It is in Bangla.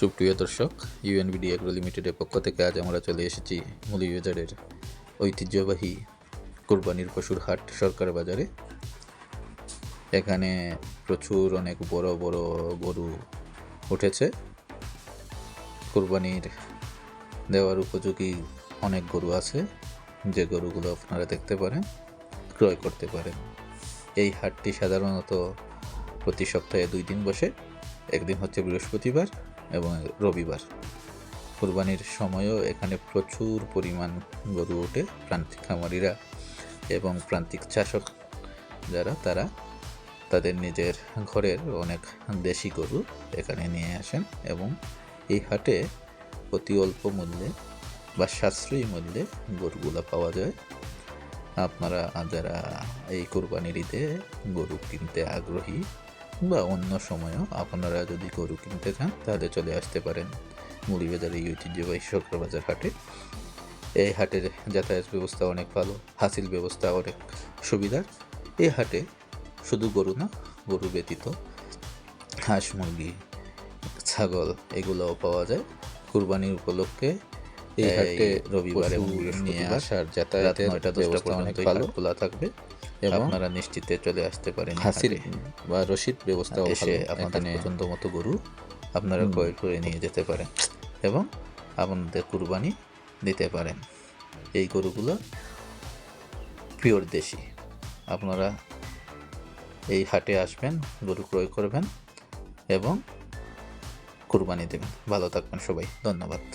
সুপ্রিয় দর্শক ইউএনবিডি এগ্রো লিমিটেডের পক্ষ থেকে আজ আমরা চলে এসেছি মৌলভীবাজারের ঐতিহ্যবাহী কোরবানির পশুর হাট সরকার বাজারে। এখানে প্রচুর অনেক বড় বড় গরু উঠেছে। কোরবানির দেওয়ার উপযোগী অনেক গরু আছে, যে গরুগুলো আপনারা দেখতে পারেন, ক্রয় করতে পারেন। এই হাটটি সাধারণত প্রতি সপ্তাহে দুই দিন বসে, একদিন হচ্ছে বৃহস্পতিবার এবং রবিবার। কোরবানির সময়ও এখানে প্রচুর পরিমাণ গরু ওঠে, প্রান্তিক খামারিরা এবং প্রান্তিক চাষক যারা, তারা তাদের নিজের ঘরের অনেক দেশি গরু এখানে নিয়ে আসেন এবং এই হাটে অতি অল্প মূল্যে বা সাশ্রয়ী মূল্যে গরুগুলো পাওয়া যায়। আপনারা, যারা এই কোরবানির ঈদে গরু কিনতে আগ্রহী বা অন্য সময়ও আপনারা যদি গরু কিনতে চান তাহলে চলে আসতে পারেন মুড়িবাজারে এই ঐতিহ্যবাহী বাজার হাটে। এই হাটের যাতায়াত ব্যবস্থা অনেক ভালো হাসিল ব্যবস্থা অনেক সুবিধার। এই হাটে শুধু গরু না গরু ব্যতীত হাঁস মুরগি ছাগল এগুলোও পাওয়া যায়। কুরবানির উপলক্ষে এই হাটে রবিবারে নিয়ে আসার যাতায়াতের দশটা অনেক ভালো। খোলা থাকবে। আপনারা নিশ্চিতে চলে আসতে পারেন বা রসিদ ব্যবস্থা এসে আপনাদের পছন্দ মতো গরু আপনারা ক্রয় করে নিয়ে যেতে পারেন এবং আপনাদের কুরবানি দিতে পারেন। এই গরুগুলো পিওর দেশি। আপনারা এই হাটে আসবেন গরু ক্রয় করবেন এবং কুরবানি দেবেন। ভালো থাকবেন সবাই। ধন্যবাদ।